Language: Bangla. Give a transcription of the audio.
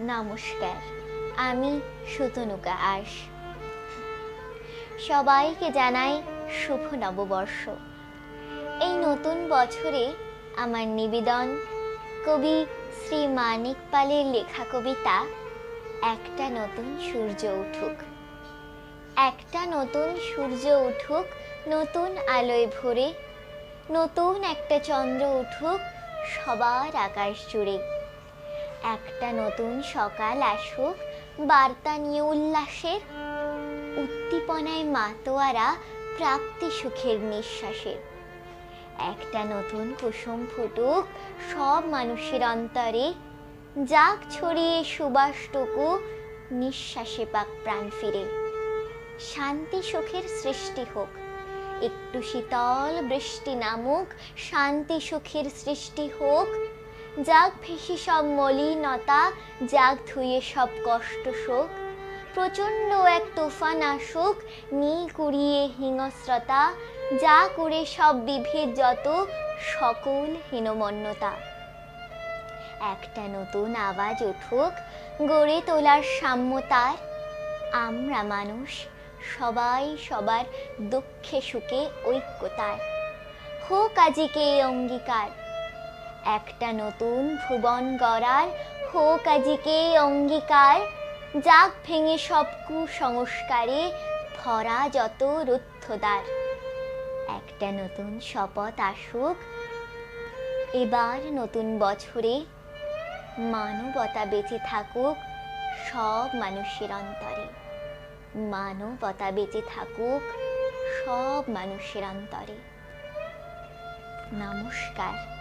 নমস্কার, আমি সুতনুকা আশ সবাইকে জানাই শুভ নববর্ষ। এই নতুন বছরে আমার নিবেদন, কবি শ্রী মানিক পালের লেখা কবিতা, একটা নতুন সূর্য উঠুক। একটা নতুন সূর্য উঠুক, নতুন আলোয় ভরে, নতুন একটা চন্দ্র উঠুক, সবার আকাশ জুড়ে। একটা নতুন সকাল আসুক, বার্তা নিয়ে উল্লাসের, উদ্দীপনায় মাতোয়ারা প্রাপ্তি সুখের নিঃশ্বাসের। একটা নতুন কুসুম ফুটুক, সব মানুষের অন্তরে, যাক ছড়িয়ে সুবাসটুকু, নিঃশ্বাসে পাক প্রাণ ফিরে। শান্তি সুখের সৃষ্টি হোক, একটু শীতল বৃষ্টি নামুক, শান্তি সুখের সৃষ্টি হোক যাক ভেসে সব মলিনতা, যাক ধুয়ে সব কষ্ট শোক, প্রচণ্ড এক তুফান আসুক, নীল কুড়িয়ে হিংস্রতা, যা করে সব বিভেদ যত, সকল হীনমন্যতা। একটা নতুন আওয়াজ উঠুক, গড়ে তোলার সাম্যতার আমরা মানুষ সবাই সবার দুঃখে সুখে ঐক্যতার হোক আজিকে অঙ্গীকার একটা নতুন ভুবন গড়ার হোক আজিকে অঙ্গীকার। যাক ভেঙে সব কুসংস্কারে ভরা যত রুদ্ধদ্বার। একটা নতুন শপথ আসুক এবার নতুন বছরে। মানবতা বেঁচে থাকুক সব মানুষের অন্তরে। মানবতা বেঁচে থাকুক সব মানুষের অন্তরে। নমস্কার।